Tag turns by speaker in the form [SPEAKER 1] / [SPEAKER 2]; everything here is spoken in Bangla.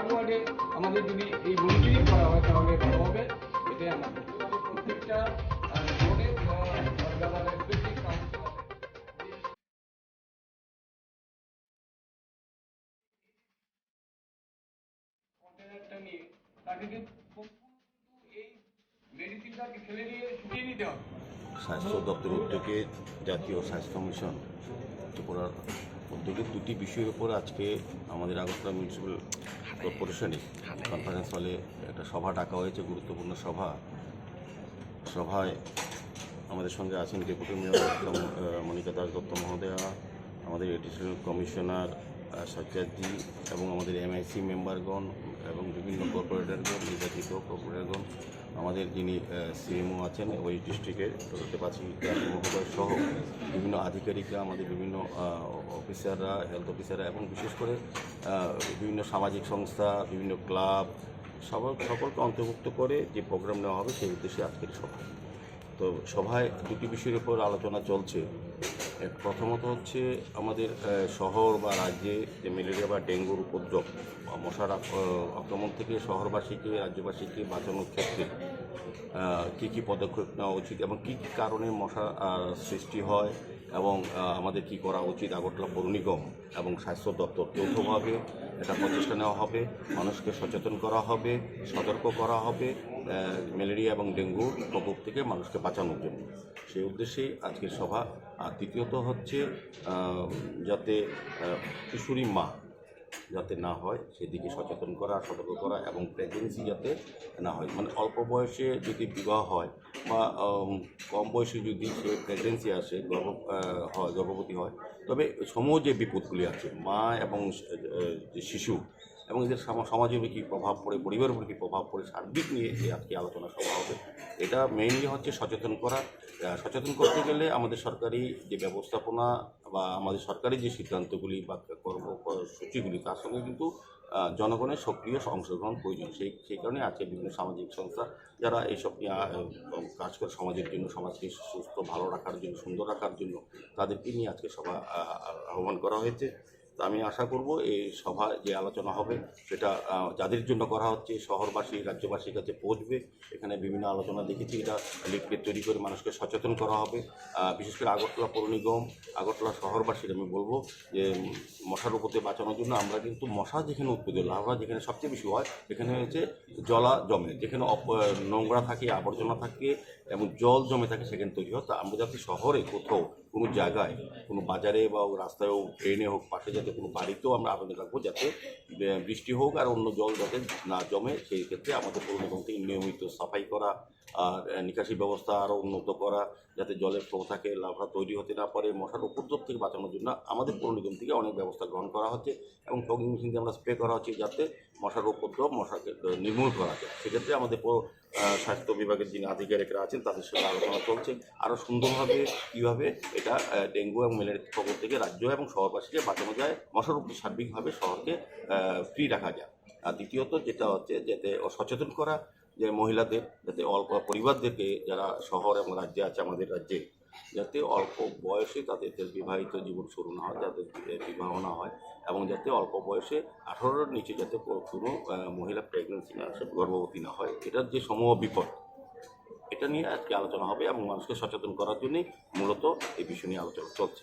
[SPEAKER 1] ওয়ার্ড ওয়ার্ডে আমাদের যদি এই মনিটরিং করা হয় তাহলে ভালো হবে। এটাই আমরা প্রত্যেকটা
[SPEAKER 2] স্বাস্থ্য দপ্তর উদ্যোগে জাতীয় স্বাস্থ্য মিশন ত্রিপুরার উদ্যোগে দুটি বিষয়ের উপর আজকে আমাদের আগরতলা মিউনিসিপ্যাল কর্পোরেশনে কনফারেন্স হলে একটা সভা ডাকা হয়েছে গুরুত্বপূর্ণ সভা। সভায় আমাদের সঙ্গে আছেন ডেপুটি মেয়র মনিকা দাস দত্ত মহোদয়া আমাদের এডিশনাল কমিশনার আহ, এবং আমাদের এমআইসি মেম্বারগণ এবং বিভিন্ন কর্পোরেটরগণ নির্বাচিত কর্পোরেটরগণ আমাদের যিনি সিএমও আছেন, ওই ডিস্ট্রিক্টের দেবাসী মহোদয় সহ বিভিন্ন আধিকারিকরা, আমাদের বিভিন্ন অফিসাররা হেলথ অফিসাররা এবং বিশেষ করে বিভিন্ন সামাজিক সংস্থা, বিভিন্ন ক্লাব সবার, সকলকে অন্তর্ভুক্ত করে যে প্রোগ্রাম নেওয়া হবে, সেই উদ্দেশ্যে আজকের সভা। তো সভায় দুটি বিষয়ের উপর আলোচনা চলছে। প্রথমত হচ্ছে আমাদের শহর বা রাজ্যে যে ম্যালেরিয়া বা ডেঙ্গুর উপদ্রব মশার আক্রমণ থেকে শহরবাসীকে, রাজ্যবাসীকে বাঁচানোর ক্ষেত্রে কী কী পদক্ষেপ নেওয়া উচিত এবং কী কী কারণে মশা সৃষ্টি হয় এবং আমাদের কি করা উচিত আগরতলা পৌর নিগম এবং স্বাস্থ্য দপ্তর যৌথভাবে এটা প্রচেষ্টা নেওয়া হবে, মানুষকে সচেতন করা হবে, সতর্ক করা হবে ম্যালেরিয়া এবং ডেঙ্গু প্রকোপ থেকে মানুষকে বাঁচানোর জন্য। সেই উদ্দেশ্যেই আজকের সভা, আর দ্বিতীয়ত হচ্ছে যাতে কিশোরী মা যাতে না হয়, সেদিকে সচেতন করা, সতর্ক করা এবং প্রেগনেন্সি যাতে না হয়। মানে অল্প বয়সে যদি বিবাহ হয় বা কম বয়সে যদি সে প্রেগনেন্সি আসে, গর্ভ হয়, গর্ভবতী হয়, তবে সমূহ যে বিপদগুলি আছে, মা এবং শিশু এবং এদের সম- সমাজে কী প্রভাব পড়ে, পরিবারের উপর কী প্রভাব পড়ে, সার্বিক নিয়ে আজকে আলোচনা সভা হবে। এটা মেইনলি হচ্ছে সচেতন করা। সচেতন করতে গেলে আমাদের সরকারি যে ব্যবস্থাপনা বা আমাদের সরকারি যে সিদ্ধান্তগুলি বা কর্মসূচিগুলি তার সঙ্গে কিন্তু জনগণের সক্রিয় অংশগ্রহণ প্রয়োজন। সেই সেই কারণে আজকে বিভিন্ন সামাজিক সংস্থা যারা এইসব নিয়ে কাজ করে সমাজের জন্য, সমাজকে সুস্থ, ভালো রাখার জন্য, সুন্দর রাখার জন্য, তাদেরকে নিয়ে আজকে সভা আহ্বান করা হয়েছে। আমি আশা করব এই সভা যে আলোচনা হবে সেটা যাদের জন্য করা হচ্ছে, শহরবাসী, রাজ্যবাসীর কাছে পৌঁছবে। এখানে বিভিন্ন আলোচনা দেখেছি, এটা লিফলেট তৈরি করে মানুষকে সচেতন করা হবে। বিশেষ করে আগরতলা পৌর নিগম, আগরতলা শহরবাসীর আমি বলব যে মশার উপর বাঁচানোর জন্য আমরা কিন্তু মশা যেখানে উৎপত্তি লার্ভা যেখানে সবচেয়ে বেশি হয়, সেখানে হচ্ছে জলা জমে। যেখানে নোংরা থাকে, আবর্জনা থাকে এবং জল জমে থাকে, সেখানে তৈরি হয়। তা আমরা যাতে শহরে কোথাও কোনো জায়গায়, কোনো বাজারে বা রাস্তায় হোক ট্রেনে হোক পাশে যাতে কোনো বাড়িতেও আমরা আবেদন রাখব যাতে বৃষ্টি হোক আর অন্য জল যাতে না জমে, সেই ক্ষেত্রে আমাদের পৌর নিগম থেকে নিয়মিত সাফাই করা আর নিকাশি ব্যবস্থা আরও উন্নত করা, যাতে জলের ফ্লো থাকে লাভা তৈরি হতে না পারে, মশার উপদ্রব থেকে বাঁচানোর জন্য আমাদের পৌর নিগম থেকে অনেক ব্যবস্থা গ্রহণ করা হচ্ছে এবং ফগিং মেশিন দিয়ে আমরা স্প্রে করা হচ্ছে যাতে মশার উপদ্রব মশাকে নির্মূল করা যায়। সেক্ষেত্রে আমাদের স্বাস্থ্য বিভাগের যিনি আধিকারিকরা আছেন, তাদের সাথে আলোচনা চলছে। আরও সুন্দরভাবে কীভাবে এটা ডেঙ্গু এবং ম্যালেরিয়ার খবর থেকে রাজ্য এবং শহরবাসীকে বাঁচানো যায়, মশার উপর সার্বিকভাবে শহরকে ফ্রি রাখা যায়। আর দ্বিতীয়ত যেটা হচ্ছে যাতে সচেতন করা, যে মহিলাদের যাতে অল্প পরিবারদেরকে যারা শহর এবং রাজ্যে আছে, আমাদের রাজ্যে, যাতে অল্প বয়সে তাদের বিবাহিত জীবন শুরু না হয় যাতে বিবাহ না হয়, এবং যাতে অল্প বয়সে আঠারোর নিচে যাতে কোনো মহিলা প্রেগনেন্সি না আসে, গর্ভবতী না হয়, এটার যে সমূহ বিপদ, এটা নিয়ে আজকে আলোচনা হবে এবং মানুষকে সচেতন করার জন্যই মূলত এই বিষয় নিয়ে আলোচনা চলছে।